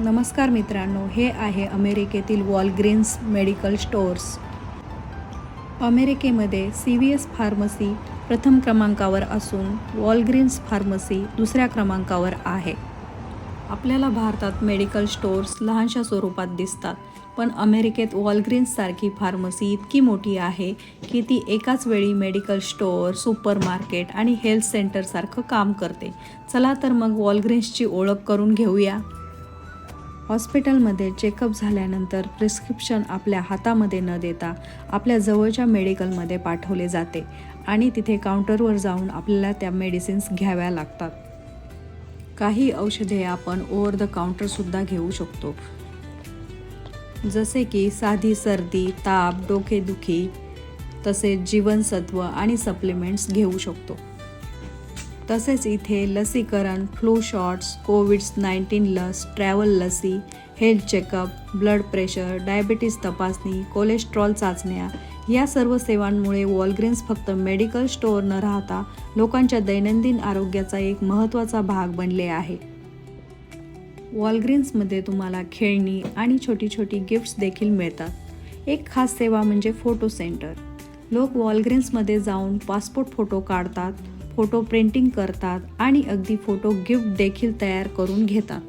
नमस्कार मित्रांनो हे आहे अमेरिकेतील वॉलग्रीन्स मेडिकल स्टोअर्स. अमेरिकेमध्ये सी व्ही एस फार्मसी प्रथम क्रमांकावर असून वॉलग्रीन्स फार्मसी दुसऱ्या क्रमांकावर आहे. आपल्याला भारतात मेडिकल स्टोअर्स लहानशा स्वरूपात दिसतात पण अमेरिकेत वॉलग्रीन्ससारखी फार्मसी इतकी मोठी आहे की ती एकाच वेळी मेडिकल स्टोअर सुपर मार्केट आणि हेल्थ सेंटरसारखं काम करते. चला तर मग वॉलग्रीन्सची ओळख करून घेऊया. हॉस्पिटलमध्ये चेकअप झाल्यानंतर प्रिस्क्रिप्शन आपल्या हातामध्ये न देता आपल्या जवळच्या मेडिकलमध्ये पाठवले जाते आणि तिथे काउंटरवर जाऊन आपल्याला त्या मेडिसिन्स घ्याव्या लागतात. काही औषधे आपण ओव्हर द काउंटरसुद्धा घेऊ शकतो. जसे की साधी सर्दी ताप डोकेदुखी तसेच जीवनसत्व आणि सप्लिमेंट्स घेऊ शकतो. तसेच इथे लसीकरण फ्लू शॉट्स कोविड नाईन्टीन लस ट्रॅव्हल लसी health checkup blood pressure diabetes तपासणी कोलेस्ट्रॉल चाचण्या या सर्व सेवांमुळे वॉलग्रीन्स फक्त मेडिकल स्टोअर न राहता लोकांच्या दैनंदिन आरोग्याचा एक महत्त्वाचा भाग बनले आहे. वॉलग्रीन्समध्ये तुम्हाला खेळणी आणि छोटी छोटी गिफ्ट्स देखील मिळतात. एक खास सेवा म्हणजे फोटो सेंटर लोक वॉलग्रीन्समध्ये जाऊन पासपोर्ट फोटो काढतात. फोटो प्रिंटिंग करतात आणि अगदी फोटो गिफ्ट देखील तयार करून घेतात.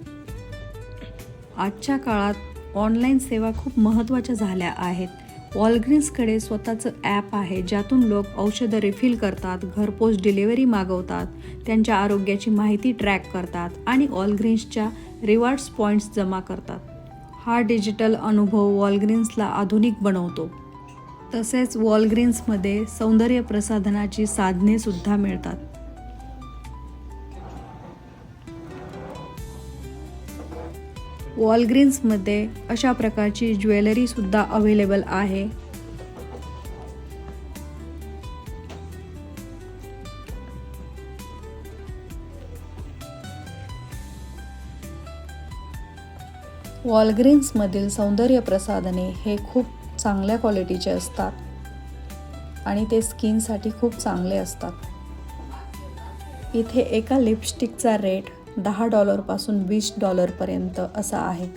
आजच्या काळात ऑनलाईन सेवा खूप महत्त्वाच्या झाल्या आहेत. वॉलग्रीन्सकडे स्वतःचं ॲप आहे ज्यातून लोक औषधं रिफिल करतात घरपोच डिलिव्हरी मागवतात त्यांच्या आरोग्याची माहिती ट्रॅक करतात आणि वॉलग्रीन्सच्या रिवॉर्ड्स पॉईंट्स जमा करतात. हा डिजिटल अनुभव वॉलग्रीन्सला आधुनिक बनवतो. तसेच वॉलग्रीन्समध्ये सौंदर्य प्रसाधनाची साधनेसुद्धा मिळतात. वॉलग्रीन्समध्ये अशा प्रकारची ज्वेलरीसुद्धा अवेलेबल आहे. वॉलग्रीन्समधील सौंदर्य प्रसाधने हे खूप चांगल्या क्वालिटीचे असतात. आणि ते स्किनसाठी खूप चांगले असतात. इथे एका लिपस्टिकचा रेट दहा डॉलरपासून वीस डॉलरपर्यंत असा आहे.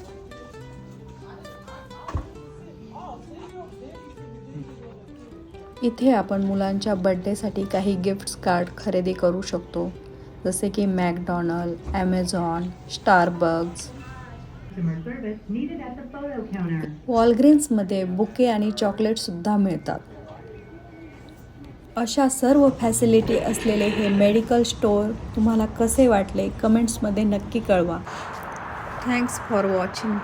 इथे आपण मुलांच्या बड्डेसाठी काही गिफ्ट्स कार्ड खरेदी करू शकतो. जसे की मॅकडॉनल्ड ॲमेझॉन स्टारबक्स वॉलग्रीन्समध्ये बुके आणि चॉकलेटसुद्धा मिळतात. अशा सर्व फॅसिलिटी असलेले हे मेडिकल स्टोअर तुम्हाला कसे वाटले? कमेंट्समध्ये नक्की कळवा. Thanks for watching